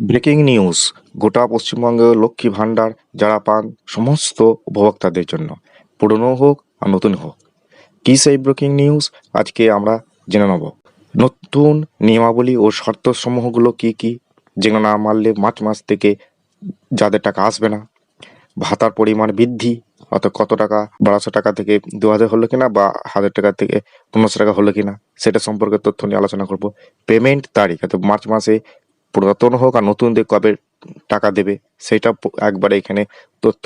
Breaking news, গোটা পশ্চিমবঙ্গে, লক্ষ্মী ভাণ্ডার যারা পান সমস্ত উপভোক্তাদের জন্য। পুরনো হোক আর নতুন হোক। কী সেই ব্রেকিং নিউজ? আজকে আমরা জেনে নেব। নতুন নিয়মাবলী ও শর্তসমূহগুলো কী কী? যেগুলো না মানলে মার্চ মাস থেকে যাদের টাকা আসবে না। ভাতার পরিমাণ বৃদ্ধি, অর্থাৎ কত টাকা, বারোশো টাকা থেকে দু হাজার হলো কিনা বা হাজার টাকা থেকে পনেরোশো টাকা হলো কিনা, সেটা সম্পর্কে তথ্য নিয়ে আলোচনা করব। পেমেন্ট তারিখ, অর্থাৎ মার্চ মাসে পুরাতন হোক আর নতুনদের কবে টাকা দেবে, সেটা একবারে এখানে তথ্য,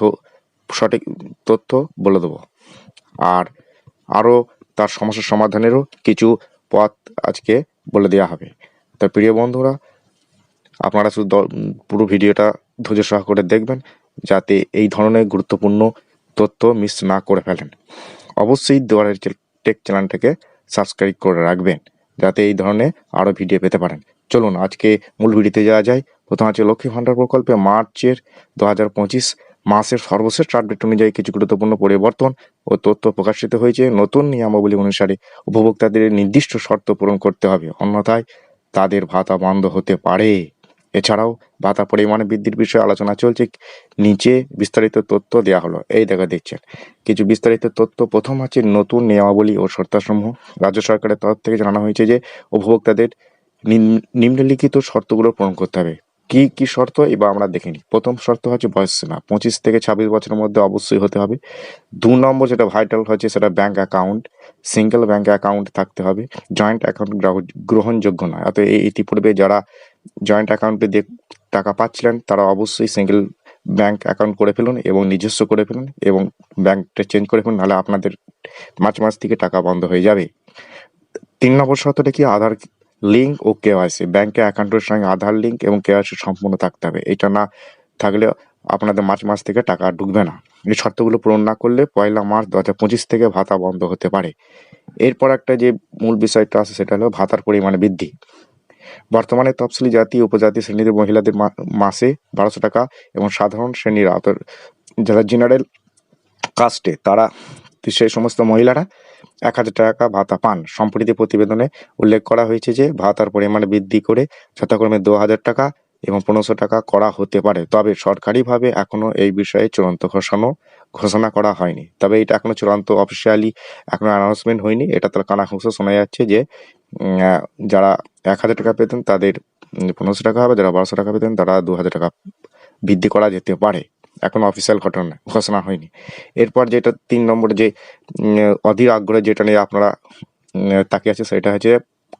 সঠিক তথ্য বলে দেবো। আর আরও তার সমস্যার সমাধানেরও কিছু পথ আজকে বলে দেওয়া হবে। তা প্রিয় বন্ধুরা, আপনারা শুধু পুরো ভিডিওটা ধৈর্য সহকারে দেখবেন, যাতে এই ধরনের গুরুত্বপূর্ণ তথ্য মিস না করে ফেলেন। অবশ্যই দুয়ারের টেক চ্যানেলটাকে সাবস্ক্রাইব করে রাখবেন, যাতে এই ধরনের আরও ভিডিও পেতে পারেন। চলুন আজকে মূল ভিডিওতে যাওয়া যায়। প্রথম আছে লক্ষ্মী ভাণ্ডার প্রকল্পে মার্চের দু হাজার পঁচিশ মাসের সর্বশেষ আপডেট অনুযায়ী কিছু গুরুত্বপূর্ণ পরিবর্তন ও তথ্য প্রকাশিত হয়েছে। নতুন নিয়মাবলী অনুসারে উপভোক্তাদের নির্দিষ্ট শর্ত পূরণ করতে হবে, অন্যথায় তাদের ভাতা বন্ধ হতে পারে। এছাড়াও ভাতা পরিমাণ বৃদ্ধির বিষয়ে আলোচনা চলছে। নিচে বিস্তারিত তথ্য দেওয়া হলো। এই দেখা, দেখছেন। কিছু বিস্তারিত তথ্য। প্রথম আছে নতুন নিয়মাবলী ও শর্তাসমূহ। রাজ্য সরকারের তরফ থেকে জানানো হয়েছে যে, উপভোক্তাদের নিম্নলিখিত শর্তগুলো পূরণ করতে হবে। কি কি শর্ত? এবার আমরা দেখে নিই। প্রথম শর্ত হচ্ছে বয়স সীমা। পঁচিশ থেকে ছাব্বিশ বছরের মধ্যে অবশ্যই হতে হবে। দু নম্বর যেটা ভাইটাল হচ্ছে সেটা bank account single bank account থাকতে হবে। জয়েন্ট অ্যাকাউন্ট গ্রহণযোগ্য নয়। অর্থাৎ এই ইতিপূর্বে যারা জয়েন্ট অ্যাকাউন্টে দিয়ে টাকা পাচ্ছিলেন, তারা অবশ্যই সিঙ্গেল ব্যাংক অ্যাকাউন্ট করে ফেলুন এবং নিজস্ব করে ফেলুন এবং ব্যাংকটা চেঞ্জ করে ফেলুন, নাহলে আপনাদের মার্চ মাস থেকে টাকা বন্ধ হয়ে যাবে। তিন নম্বর শর্তটা কি? আধার লিঙ্ক ও কেওয়াইসি ব্যাংকে অ্যাকাউন্টের সঙ্গে আধার লিঙ্ক এবং কেওয়াইসি সম্পূর্ণ থাকতে হবে। এটা না থাকলে আপনাদের মার্চ মাস থেকে টাকা ঢুকবে না। এই শর্তগুলো পূরণ না করলে পয়লা মার্চ দু হাজার পঁচিশ থেকে ভাতা বন্ধ হতে পারে। এরপর একটা যে মূল বিষয়টা আছে সেটা হলো ভাতার পরিমাণ বৃদ্ধি। বর্তমানে তফসিলি জাতি, উপজাতি শ্রেণির মহিলাদের মাসে বারোশো টাকা এবং সাধারণ শ্রেণির আওতার যারা জেনারেল কাস্টে তারা সেই সমস্ত মহিলারা এক হাজার টাকা ভাতা পান। সম্প্রতি প্রতিবেদনে উল্লেখ করা হয়েছে যে, ভাতার পরিমাণ বৃদ্ধি করে যথাক্রমে দু হাজার টাকা এবং পনেরোশো টাকা করা হতে পারে। তবে সরকারিভাবে এখনও এই বিষয়ে চূড়ান্ত ঘোষণা ঘোষণা করা হয়নি। তবে এটা এখনও চূড়ান্ত অফিসিয়ালি এখনও অ্যানাউন্সমেন্ট হয়নি। এটা তার কানাঘুষো শোনা যাচ্ছে যে যারা এক হাজার টাকা পেতেন তাদের পনেরোশো টাকা হবে, যারা বারোশো টাকা পেতেন তারা দু হাজার টাকা বৃদ্ধি করা যেতে পারে। এখন অফিসিয়াল ঘটনা ঘোষণা হয়নি। এরপর যেটা তিন নম্বর যে অধীর আগ্রহে যেটা নিয়ে আপনারা তাকিয়ে আছে সেটা হচ্ছে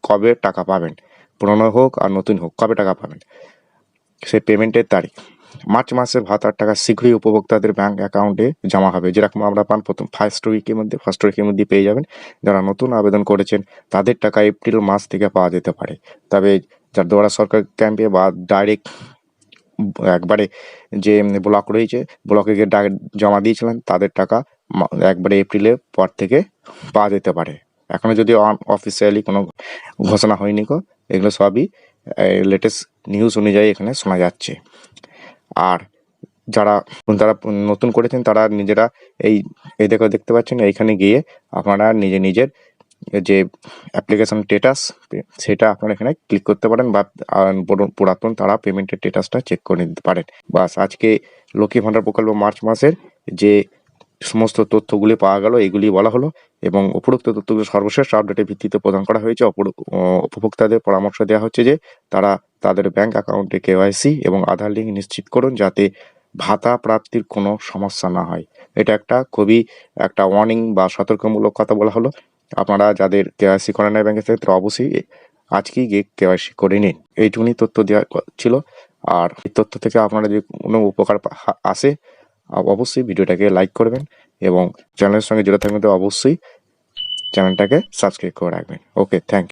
কবে টাকা পাবেন? পুরনো হোক আর নতুন হোক, কবে টাকা পাবেন? সেই পেমেন্টের তারিখ। মার্চ মাসে ভাতার টাকা শীঘ্রই উপভোক্তাদের ব্যাংক অ্যাকাউন্টে জমা হবে। যেরকম আমরা পান প্রথম ফার্স্ট উইকের মধ্যে ফার্স্ট উইকের মধ্যে পেয়ে যাবেন। যারা নতুন আবেদন করেছেন, তাদের টাকা এপ্রিল মাস থেকে পাওয়া যেতে পারে। তবে যার দ্বারা সরকার ক্যাম্পে বা ডাইরেক্ট একবারে যে ব্লক রয়েছে ব্লকে গিয়ে জমা দিয়েছিলেন, তাদের টাকা একবারে এপ্রিলের পর থেকে পাওয়া যেতে পারে। এখনও যদি অফিসিয়ালি কোনো ঘোষণা হয়নি কো এগুলো সবই লেটেস্ট নিউজ অনুযায়ী এখানে শোনা যাচ্ছে। আর যারা যারা নতুন করেছেন, তারা নিজেরা এই এই দেখো, দেখতে পাচ্ছেন, এইখানে গিয়ে আপনারা নিজে নিজের যে অ্যাপ্লিকেশন স্টেটাস সেটা আপনারা এখানে ক্লিক করতে পারেন বা পুরাতন তারা পেমেন্টের স্টেটাসটা চেক করে নিতে পারেন। বাস, আজকে লক্ষ্মী ভাণ্ডার প্রকল্প মার্চ মাসের যে সমস্ত তথ্যগুলি পাওয়া গেল, এগুলি বলা হলো এবং উপরোক্ত তথ্যগুলো সর্বশেষ আপডেটের ভিত্তিতে প্রদান করা হয়েছে। উপভোক্তাদের পরামর্শ দেওয়া হচ্ছে যে, তারা তাদের ব্যাংক অ্যাকাউন্টে কেওয়াইসি এবং আধার লিঙ্ক নিশ্চিত করুন যাতে ভাতা প্রাপ্তির কোনো সমস্যা না হয়। এটা একটা খুবই একটা ওয়ার্নিং বা সতর্কমূলক কথা বলা হলো। আপনারা যাদের কেওয়াইসি করেন নাই ব্যাংকের থেকে, তারা অবশ্যই আজকেই গিয়ে কেওয়াইসি করে নিন। এইটুকুনি তথ্য দেওয়া ছিল। আর এই তথ্য থেকে আপনারা যে কোনো উপকার আসে অবশ্যই ভিডিওটাকে লাইক করবেন এবং চ্যানেলের সঙ্গে জুড়ে থাকবেন, তো অবশ্যই চ্যানেলটাকে সাবস্ক্রাইব করে রাখবেন। ওকে, থ্যাংক